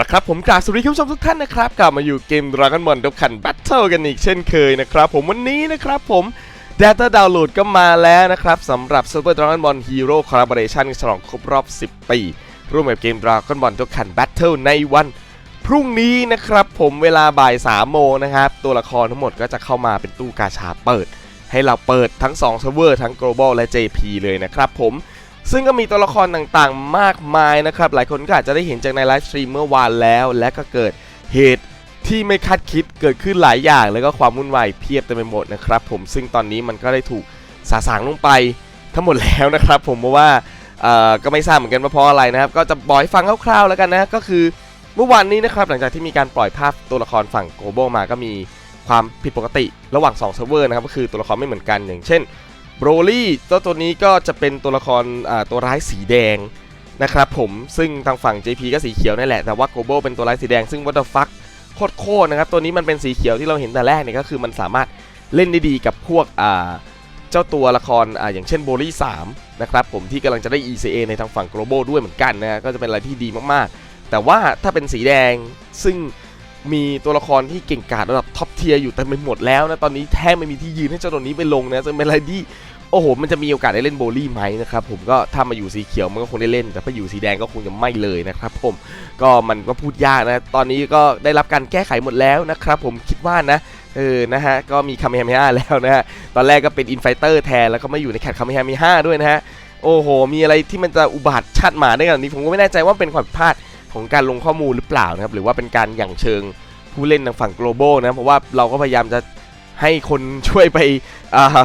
ละครับผมกราบสวัสดีคุณผู้ชมทุกท่านนะครับกลับมาอยู่เกม Dragon Ball ดับขัน Battle กันอีกเช่นเคยนะครับผมวันนี้นะครับผม Data Download ก็มาแล้วนะครับสำหรับ Super Dragon Ball Hero Collaboration ฉลองครบรอบ 10 ปี ร่วมกับเกม Dragon Ball ดับขัน Battle ในวัน พรุ่งนี้นะครับผมเวลาบ่าย3โมงนะครับตัวละครทั้งหมดก็จะเข้ามาเป็นตู้กาชาเปิด ให้เราเปิดทั้ง2เซิร์ฟเวอร์ทั้ง global และ JP เลยนะครับผม ซึ่งก็มีตัวละครต่างๆ มากมายนะครับ หลายคนก็อาจจะได้เห็นจากในไลฟ์สตรีมเมื่อวานแล้ว และก็เกิดเหตุที่ไม่คาดคิดเกิดขึ้นหลายอย่าง แล้วก็ความวุ่นวายเพียบเต็มไปหมดนะครับผมซึ่งตอนนี้มันก็ได้ถูกสาสางลงไปทั้งหมดแล้วนะครับผมเพราะว่าก็ไม่ทราบเหมือนกันว่าเพราะอะไรนะครับ ก็จะบอกให้ฟังคร่าวๆแล้วกันนะก็คือเมื่อวานนี้นะครับหลังจากที่มีการปล่อยภาพตัวละครฝั่งโกลบมาก็มีความผิดปกติระหว่าง2เซิร์ฟเวอร์นะครับก็คือตัวละครไม่เหมือนกันอย่างเช่น โบรลี่ตัวตัวนี้ก็จะเป็นตัวละครตัวร้ายสีแดงนะครับผมซึ่งทางฝั่ง JP ก็สีเขียวนั่นแหละ แต่ว่าโกโบเป็นตัวร้ายสีแดงซึ่งวัตฟักโคตรโคตรนะครับตัวนี้มันเป็นสีเขียวที่เราเห็นแต่แรกเนี่ยก็คือมันสามารถเล่นได้ดีกับพวกเจ้าตัวละครออย่างเช่นโบลี่3นะครับผมที่กำลังจะได้ ECA ในทางฝั่ง global ด้วยเหมือนกันนะก็จะเป็นอะไรที่ดีมากๆ แต่ว่าถ้าเป็นสีแดงซึ่งมีตัวละครที่เก่งกาจระดับท็อปเทียร์อยู่เต็มไปหมดแล้วนะตอนนี้แทบไม่มีที่ยืนให้เจ้าตัวนี้ไปลงนะจะเป็นอะไรที่ โอ้โห มันจะมีโอกาสได้เล่นโบลี่ไหมนะครับผมก็ถ้ามาอยู่สีเขียวมันก็คงได้เล่น แต่ถ้าอยู่สีแดงก็คงจะไม่เลยนะครับผมก็มันก็พูดยากนะ ตอนนี้ก็ได้รับการแก้ไขหมดแล้วนะครับผมคิดว่านะเออนะฮะก็มีคาเมฮาเมฮาแล้วนะฮะตอนแรกก็เป็นอินไฟเตอร์แทนแล้วก็มาอยู่ในแคทคาเมฮาเมฮาด้วยนะฮะโอ้โห มีอะไรที่มันจะอุบัติชาติหมาได้ขนาดนี้ผมก็ไม่แน่ใจว่าเป็นความผิดพลาดของการลงข้อมูลหรือเปล่านะครับหรือว่าเป็นการหยั่งเชิงผู้เล่นทางฝั่ง global นะเพราะว่าเราก็พยายามจะให้คนช่วยไปอ่า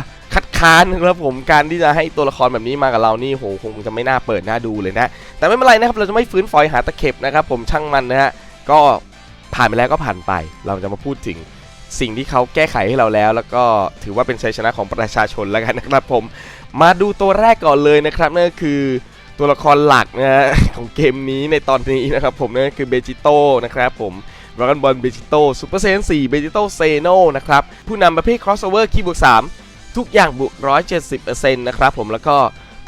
ค้านนะครับผมการที่จะให้ตัวละครแบบนี้มากับเรานี่โหคงจะไม่น่าเปิดน่าดูเลยนะ แต่ไม่เป็นไรนะครับเราจะไม่ฟื้นฝอยหาตะเข็บนะครับผมช่างมันนะฮะก็ผ่านไปแล้วก็ผ่านไป เราจะมาพูดถึงสิ่งที่เขาแก้ไขให้เราแล้ว แล้วก็ถือว่าเป็นชัยชนะของประชาชนแล้วกันนะครับผม มาดูตัวแรกก่อนเลยนะครับนั่นก็คือตัวละครหลักนะฮะของเกมนี้ในตอนนี้นะครับผมนั่นก็คือเบจิโต้นะครับผมดราก้อนบอลเบจิโต้ซูเปอร์เซน4เบจิโต้เซโนนะครับผู้นำประเภท crossover คีย์บวก3 ทุกอย่างบวก 170%นะครับผมแล้วก็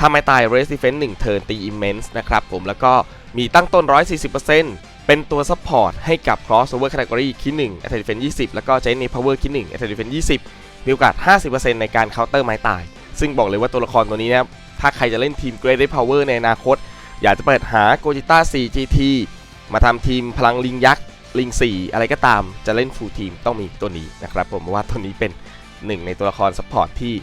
ทำให้ตาย Race Defense 1 Turn ตี Immense นะครับผมแล้วก็มีตั้งต้น 140%เป็นตัว Support ให้กับ Crossover Category คีย์1 Attack Defense 20 แล้วก็ Giant Power คีย์1 Attack Defense 20 มีโอกาส 50%ในการ Counter ไม้ตาย ซึ่งบอกเลยว่าตัวละครตัวนี้นะครับถ้าใครจะเล่นทีม Great Power ในอนาคต อยากจะเปิดหา Gogeta 4 GT มาทำทีมพลังลิงยักษ์ลิง 4 อะไรก็ตามจะเล่น Full Team ต้องมีตัวนี้นะครับผมว่าตัวนี้เป็น หนึ่งในตัวละครซัพพอร์ตที่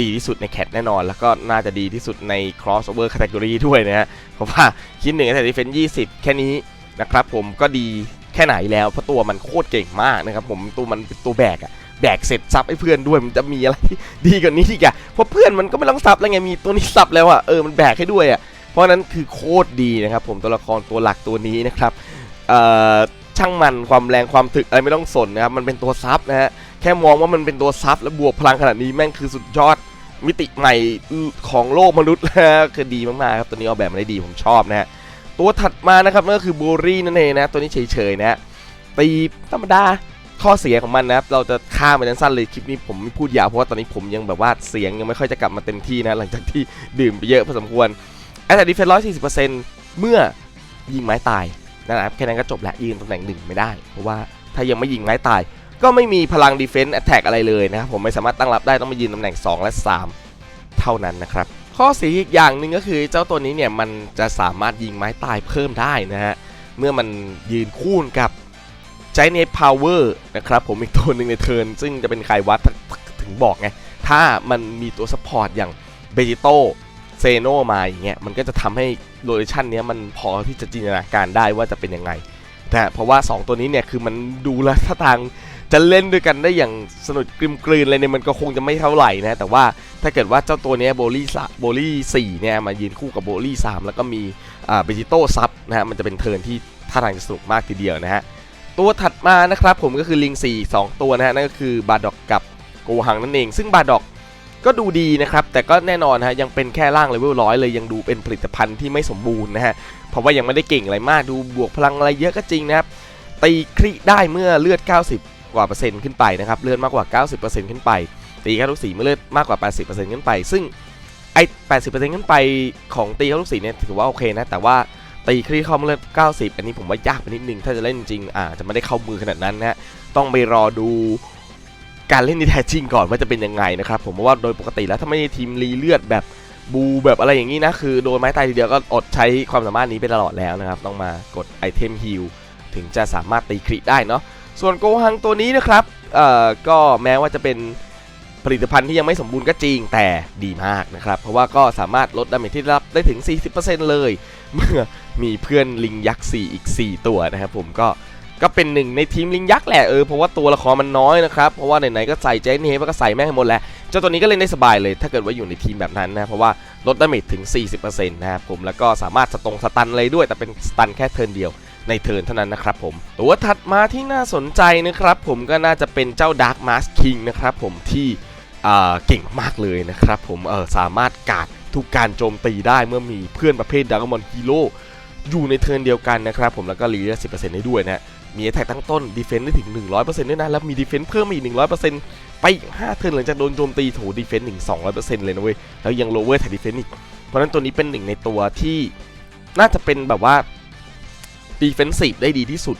ดีที่สุดในแคทแน่นอน แล้วก็น่าจะดีที่สุดใน crossover category ด้วยนะฮะเพราะว่าคิดหนึ่งแต่ดีเฟนยี่สิบแค่นี้นะครับผมก็ดีแค่ไหนแล้วเพราะตัวมันโคตรเก่งมากนะครับผมตัวมันเป็นตัวแบกอะแบกเสร็จซับให้เพื่อนด้วยมันจะมีอะไรดีกว่านี้อีกอะเพราะเพื่อนมันก็ไม่ต้องซับแล้วไงมีตัวนี้ซับแล้วอะเออมันแบกให้ด้วยอะเพราะนั้นคือโคตรดีนะครับผมตัวละครตัวหลักตัวนี้นะครับเอ่อช่างมันความแรงความถึกอะไรไม่ต้องสนนะครับมันเป็นตัวซับนะฮะ แค่มองว่ามันเป็นตัวซับและบวกพลังขนาดนี้แม่งคือสุดยอดมิติใหม่ของโลกมนุษย์แล้วคือดีมากๆครับตัวนี้ออกแบบมาได้ดีผมชอบนะฮะตัวถัดมานะครับนั่นก็คือโบรี่นั่นเองนะตัวนี้เฉยๆนะฮะตีธรรมดาข้อเสียของมันนะครับเราจะข้ามไปสั้นเลยคลิปนี้ผมไม่พูดยาวเพราะว่าตอนนี้ผมยังแบบว่าเสียงยังไม่ค่อยจะกลับมาเต็มที่นะหลังจากที่ดื่มไปเยอะพอสมควรแอตแทกดีเฟนร้อยสี่สิบเปอร์เซ็นต์เมื่อยิงไม้ตายนะครับแค่นั้นก็จบแล้วยืนตำแหน่งหนึ่งไม่ได้ เพราะว่าถ้ายังไม่ยิงไม้ตาย ก็ไม่มีพลังดีเฟนต์แอตแทกอะไรเลยนะครับผมไม่สามารถตั้งรับได้ต้องมายืนตำแหน่ง 2 และ 3 เท่านั้นนะครับข้อเสียอีกอย่างหนึ่งก็คือเจ้าตัวนี้เนี่ยมันจะสามารถยิงไม้ตายเพิ่มได้นะฮะเมื่อมันยืนคู่กับ Giant Power นะครับผมอีกตัวหนึ่งในเทิร์นซึ่งจะเป็นใครวัดถึงบอกไงถ้ามันมีตัวซัพพอร์ตอย่างเบจิโตเซโนมาอย่างเงี้ยมันก็จะทำให้โลเคชั่นเนี้ยมันพอที่จะจินตนาการได้ว่าจะเป็นยังไงแต่เพราะว่า 2 ตัวนี้เนี่ยคือมันดูแล้วท่าทาง จะเล่นด้วยกันได้อย่างสนุกกริมกลืนเลยเนี่ยมันก็คงจะไม่เท่าไหร่นะแต่ว่าถ้าเกิดว่าเจ้าตัวนี้โบลี่สโบลี่สี่เนี่ยมายืนคู่กับโบลี่สามแล้วก็มีอ่าเบจิโต้ซับนะฮะมันจะเป็นเทิร์นที่ท่าทางจะสนุกมากทีเดียวนะฮะตัวถัดมานะครับผมก็คือลิงสี่สองตัวนะฮะนั่นก็คือบาดอกกับโกหังนั่นเอง ซึ่งบาดอกก็ดูดีนะครับ แต่ก็แน่นอนฮะยังเป็นแค่ร่างเลเวลร้อยเลยยังดูเป็นผลิตภัณฑ์ที่ไม่สมบูรณ์นะฮะเพราะว่ายังไม่ได้เก่งอะไรมากดูบวกพลังอะไรเยอะก็จริงนะครับตีคริได้เมื่อเลือด 90 กว่าเปอร์เซ็นต์ขึ้นไปนะครับเลือดมากกว่า 90%ขึ้นไป ตีค่ลูกสีเมื่อเลือดมากกว่า 80%ขึ้นไป ซึ่งไอ้80%ขึ้นไปของตีเข้าลูกสีเนี่ยถือว่าโอเคนะ แต่ว่าตีคลีเข้ามาเลือด90 อันนี้ผมว่ายากไปนิดนึง ถ้าจะเล่นจริงๆอาจจะไม่ได้เข้ามือขนาดนั้นนะต้องไปรอดูการเล่นที่แท้จริงก่อนว่าจะเป็นยังไงนะครับผมว่าโดยปกติแล้วถ้าไม่ได้ทีมรีเลือดแบบบูแบบอะไรอย่างนี้นะคือโดนไม้ตายทีเดียวก็อดใช้ความสามารถนี้ไปตลอดแล้วนะครับ ต้องมากดไอเทมฮิลถึงจะสามารถตีคริได้เนาะ ส่วนโกฮังตัวนี้นะครับเอ่อก็แม้ว่าจะเป็นผลิตภัณฑ์ที่ยังไม่สมบูรณ์ก็จริงแต่ดีมากนะครับ เพราะว่าก็สามารถลดดาเมจที่รับได้ถึง 40%เลย เมื่อมีเพื่อนลิงยักษ์4อีก 4 ตัวนะครับผมก็ก็เป็นหนึ่งในทีมลิงยักษ์แหละเออเพราะว่าตัวละครมันน้อยนะครับ เพราะว่าไหนๆก็ใส่เจนเฮฟก็ใส่แม่งให้หมดแหละเจ้าตัวนี้ก็เล่นได้สบายเลย ถ้าเกิดว่าอยู่ในทีมแบบนั้นนะ เพราะว่าลดดาเมจถึง 40%นะครับผมแล้วก็สามารถสตรงสตันอะไรด้วยแต่เป็นสตันแค่เทิร์นเดียว ในเทิร์นเท่านั้นนะครับผม ตัวถัดมาที่น่าสนใจนะครับผมก็น่าจะเป็นเจ้า Dark Mask King นะครับผมที่เก่งมากเลยนะครับผมเออสามารถกาดทุกการโจมตีได้เมื่อมีเพื่อนประเภทด r a g o n ฮีโร่อยู่ในเทิร์นเดียวกันนะครับผมแล้วก็รีเลือด10%ได้ด้วยนะมีแท็กตั้งต้นดีเฟนซ์ได้ถึง 100%ด้วยนะ แล้วมีดีเฟนซ์เพิ่มมาอีก 100%ไปอีก 5 เทิร์นหลังจากโดนโจมตีโถดีเฟนซ์ถึง 200%เลยนะเว้ย แล้วยังโลเวอร์แท็กดีเฟนซ์อีก เพราะฉะนั้นตัวนี้เป็นหนึ่งในตัวที่น่าจะเป็นแบบว่า ดีเฟนซีฟได้ดีที่สุด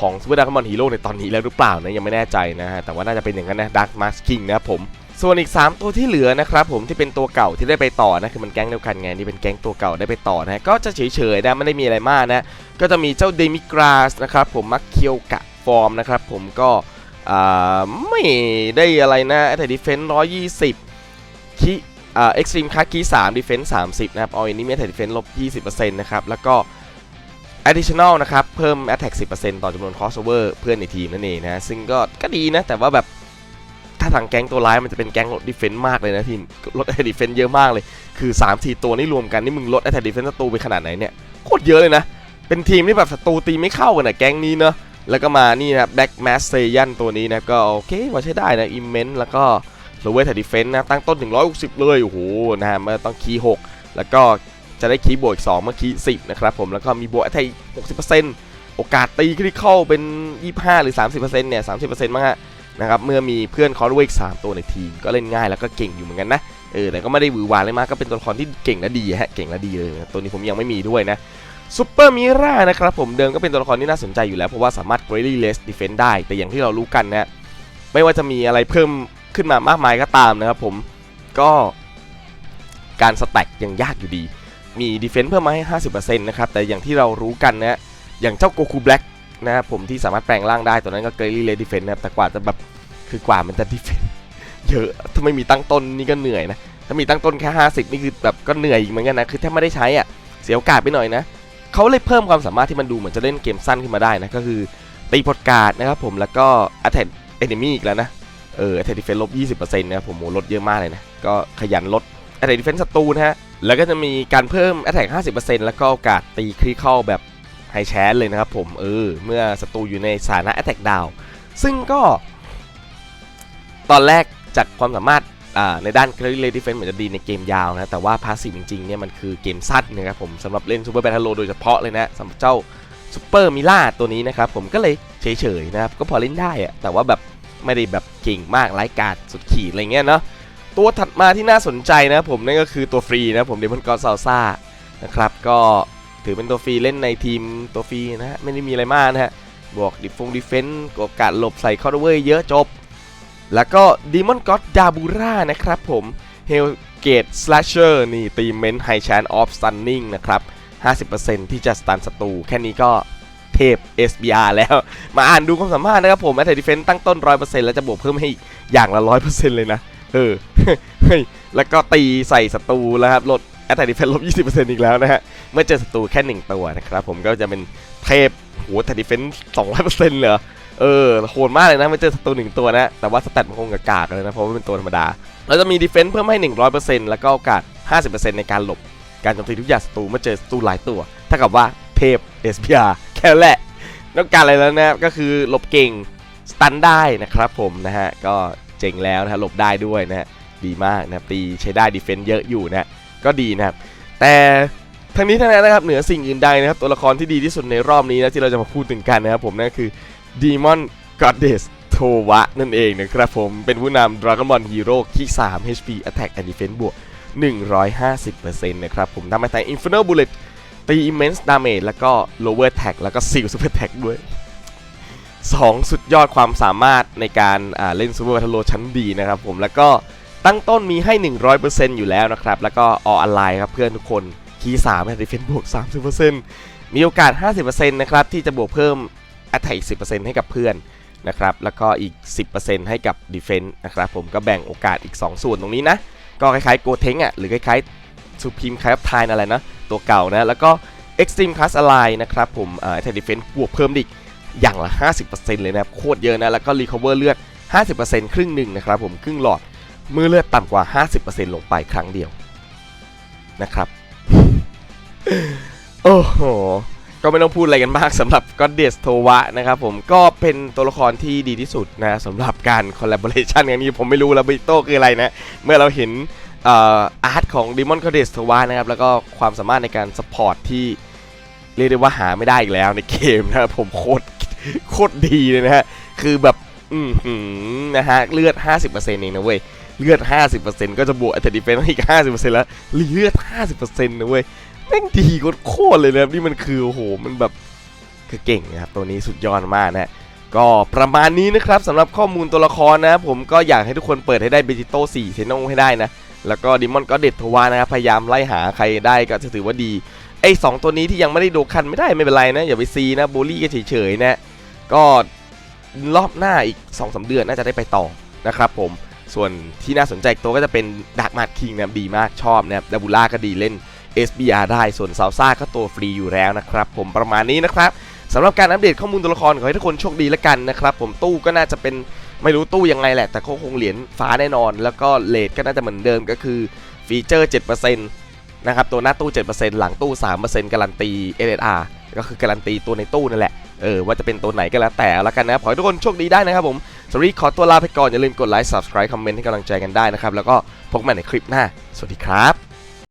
ของซูเปอร์ดาร์คมอนฮีโร่ในตอนนี้แล้วหรือเปล่านะยังไม่แน่ใจนะฮะแต่ว่าน่าจะเป็นอย่างนั้นนะดาร์คมาสคิงนะครับผมส่วนอีก 3 ตัวที่เหลือนะครับผมที่เป็นตัวเก่าที่ได้ไปต่อนะคือมันแก๊งเดียวกันไงนี่เป็นแก๊งตัวเก่าได้ไปต่อนะก็จะเฉยๆนะไม่ได้มีอะไรมากนะก็จะมีเจ้าเดมิกราสนะครับผมมักเคียวกะฟอร์มนะครับผมก็ไม่ได้อะไรนะแต่ดีเฟนซ์ร้อยยี่สิบคีเอ็กซ์ตรีมคัคีสามดีเฟนซ์สามสิบนะครับเอาอันนี้มีแต่ดีเฟนซ์ลบยี่สิบเปอร์เซ็นต์นะครับแล้วก็ additional นะครับ เพิ่ม attack 10%ต่อจำนวน crossover เพื่อนในทีมนั่นเองนะ ซึ่งก็ก็ดีนะ แต่ว่าแบบถ้าทางแก๊งตัวร้ายมันจะเป็นแก๊งลดดีเฟนซ์มากเลยนะทีมลด attack defense เยอะมากเลย คือ3 4 ตัวนี่รวมกัน นี่มึงลด attack defense ศัตรูไปขนาดไหนเนี่ย โคตรเยอะเลยนะ เป็นทีมที่แบบศัตรูตีไม่เข้ากันนะแก๊งนี้เนอะแล้วก็มานี่นะ black mass s a y a n ตัวนี้นะก็โอเคพอใช้ได้นะ immense แล้วก็ lower attack defense นะตั้งต้นถึง160เลยโอ้โหนะฮะมันต้องคีย์6แล้วก็ จะได้คีย์บวกอีก2เมื่อคีย์10 นะครับผม แล้วก็มีบวกไทย60%โอกาสตีคริเข้าเป็น 25 หรือ 30%เนี่ย 30%มั้งฮะนะครับ เมื่อมีเพื่อนคอร์ดเวก3ตัวในทีม ก็เล่นง่ายแล้วก็เก่งอยู่เหมือนกันนะ เออ แต่ก็ไม่ได้หวือหวาอะไรมาก ก็เป็นตัวละครที่เก่งและดีฮะ เก่งและดีเลยนะตัวนี้ผมยังไม่มีด้วยนะซูเปอร์มิรานะครับผม เดิมก็เป็นตัวละครที่น่าสนใจอยู่แล้ว เพราะว่าสามารถ greatly less defense ได้ แต่อย่างที่เรารู้กันนะไม่ว่าจะมีอะไรเพิ่มขึ้นมามากมายก็ตามนะครับผม ก็การสแต็กยังยากอยู่ดี มีดีเฟนซ์เพิ่มมาให้ 50%นะครับ แต่อย่างที่เรารู้กันนะอย่างเจ้าโกคูแบล็กนะครับผมที่สามารถแปลงร่างได้ตัวนั้นก็เกรลี่เลดีเฟนซ์นะครับแต่กว่าจะแบบคือกว่ามันจะดีเฟนซ์เยอะถ้าไม่มีตั้งต้นนี่ก็เหนื่อยนะถ้ามีตั้งต้นแค่ 50 นี่คือแบบก็เหนื่อยอีกเหมือนกันนะคือถ้าไม่ได้ใช้อะเสียโอกาสไปหน่อยนะเขาเลยเพิ่มความสามารถที่มันดูเหมือนจะเล่นเกมสั้นขึ้นมาได้นะก็คือตีพดการ์ดนะครับผมแล้วก็ attack enemy อีกแล้วนะเออ attack defense ลบ20%นะครับผมโหลดเยอะมากเลยนะก็ขยันลด attack defense ศัตรูนะฮะ แล้วก็จะมีการเพิ่ม attack 50%แล้วก็โอกาสตีคริเข้าแบบไฮแชนเลยนะครับผมเออเมื่อศัตรูอยู่ในสถานะ attack down ซึ่งก็ ตอนแรกจากความสามารถในด้าน Clearly Defense เหมือนจะดีในเกมยาวนะ แต่ว่าพาสซีฟจริงๆเนี่ยมันคือเกมสั้นนะครับผมสำหรับเล่น Super Battle โลโดยเฉพาะเลยนะสำหรับเจ้า Super m i l a ตัวนี้นะครับผมก็เลยเฉยๆนะครับ ก็พอเล่นได้อะแต่ว่าแบบไม่ได้แบบเก่งมากไร้กาดสุดขีดอะไรเงี้ยเนาะ ตัวถัดมาที่น่าสนใจนะผมนั่นก็คือตัวฟรีนะผมเดมอนกอร์ซาซ่านะครับก็ถือเป็นตัวฟรีเล่นในทีมตัวฟรีนะฮะไม่ได้มีอะไรมากนะฮะบวกดิฟงดิเฟนต์โอกาสหลบใส่คอร์เวอร์เยอะจบ แล้วก็ดีมอนก็อดดาบูรานะครับผมเฮลเกตสแลชเชอร์นี่ตีเมนไฮชานออฟสตันนิ่งนะครับ 50%ที่จะสตันศัตรูแค่นี้ก็เทพ SBR แล้ว มาอ่านดูความสามารถนะครับผมแอตแทกดิเฟนต์ตั้งต้น 100%แล้วจะบวกเพิ่มให้อีกอย่างละ 100%เลยนะ ออเฮ้ยแล้วก็ตีใส่ศัตรูแล้วครับลด attack defense ลบ 20%อีกแล้วนะฮะ เมื่อเจอศัตรูแค่ 1 ตัวนะครับ ผมก็จะเป็นเทพโห attack defense 200%เลยเหรอเออโหดมากเลยนะเมื่อเจอศัตรูหนึ่งตัวนะ แต่ว่าสแตทมันคงกากเลยนะ เพราะว่าเป็นตัวธรรมดาแล้วจะมี defense เพิ่มให้ 100%แล้วก็โอกาส 50%ในการหลบ การโจมตีทุกอย่างศัตรูเมื่อเจอศัตรูหลายตัวเท่ากับว่าเทพ SPR แค่แหละต้องการอะไรแล้วนะก็คือหลบเก่งสตันได้นะครับผมนะฮะก็ เจ๋งแล้วนะฮะหลบได้ด้วยนะฮะดีมากนะครับตีใช้ได้ดีเฟนต์เยอะอยู่นะก็ดีนะครับแต่ทั้งนี้ทั้งนั้นนะครับเหนือสิ่งอื่นใดนะครับตัวละครที่ดีที่สุดในรอบนี้นะที่เราจะมาพูดถึงกันนะครับผมนั่นคือ Demon Goddess โทวะนั่นเองนะครับผมเป็นผู้นำ Dragon Ball Hero ที่ 3 HP Attack and Defense บวก 150%นะครับผมทำให้ทาง Infernal Bullet ตี immense damage แล้วก็ lower attack แล้วก็ seal super attack ด้วย 2 สุดยอดความสามารถในการเล่น super battle Road ชั้นดีนะครับผมแล้วก็ตั้งต้นมีให้ 100%อยู่แล้วนะครับ แล้วก็ all ally ครับเพื่อนทุกคนคีย์3 a defense บวก 30%มีโอกาส 50%นะครับที่จะบวกเพิ่ม attack อีก10%ให้กับเพื่อนนะครับแล้วก็อีก 10%ให้กับ defense นะครับผมก็แบ่งโอกาสอีก 2 ส่วนตรงนี้นะ ก็คล้ายๆ g o t e n อะหรือคล้ายๆ Supreme Class of Time อะไรนะ ตัวเก่านะ แล้วก็ Extreme Class Ally นะครับผมเอ่อ attack defense บวกเพิ่มอีก อย่างละ 50%เลยนะครับโคตรเยอะนะแล้วก็ recover เลือด 50%ครึ่งหนึ่งนะครับผมครึ่งหลอดเมื่อเลือดต่ำกว่า 50%ลงไปครั้งเดียวนะครับโอ้โหก็ไม่ต้องพูดอะไรกันมากสำหรับ Goddess โทวะนะครับผมก็เป็นตัวละครที่ดีที่สุดนะสำหรับการ collaboration ครั้งนี้ผมไม่รู้ล้วบิโต้คืออะไรนะ เมื่อเราเห็นอาร์ตของ Demon Goddess โทวะนะครับแล้วก็ความสามารถในการ support ที่เรียกได้ว่าหาไม่ได้อีกแล้วในเกมนะครับผมโคตร โคตรดีเลยนะฮะ คือแบบ อืมนะฮะ เลือด 50%เองนะเว้ย เลือด 50%ก็จะบวกอัตราดีเฟนซ์อีก 50%แล้ว เลือด 50%นะเว้ย แม่งดีโคตรเลยนะครับ นี่มันคือ โอ้โห มันแบบ คือเก่งนะครับ ตัวนี้สุดยอดมากนะฮะก็ประมาณนี้นะครับสำหรับข้อมูลตัวละครนะครับผมก็อยากให้ทุกคนเปิดให้ได้เบจิโต้4เทนโนให้ได้นะ แล้วก็ดิมอนก็เด็ดทวานะครับ พยายามไล่หาใครได้ก็จะถือว่าดีไอ้สองตัวนี้ที่ยังไม่ได้โดคันไม่ได้ไม่เป็นไรนะ อย่าไปซีนะบูลลี่ก็เฉยๆนะ ก็รอบหน้าอีก2อสเดือนน่าจะได้ไปต่อนะครับผมส่วนที่น่าสนใจตัวก็จะเป็นด a r k กมาร์คิงนะดีมากชอบนะครับดับูล่าก็ดีเล่น SBR ได้ส่วนซาวซ่าก็ตัวฟรีอยู่แล้วนะครับผมประมาณนี้นะครับสำหรับการอัปเดตข้อมูลตัวละครขอให้ทุกคนโชคดีล้วกันนะครับผมตู้ก็น่าจะเป็นไม่รู้ตู้ยังไงแหละ แต่คงเหรียญฟ้าแน่นอน แล้วก็เลทก็น่าจะเหมือนเดิมก็คือฟีเจอร์7%นะครับตัวหน้าตู้ 7%หลังตู้ 3%การันตี SSR ก็คือการันตีตัวในตู้นั่นแหละ เออว่าจะเป็นตัวไหนก็แล้วแต่แล้วกันนะขอให้ทุกคนโชคดีได้นะครับผมสวัสดีขอตัวลาไปก่อนอย่าลืมกดไลค์ subscribe คอมเมนต์ให้กำลังใจกันได้นะครับแล้วก็พบกันใหม่ในคลิปหน้า สวัสดีครับ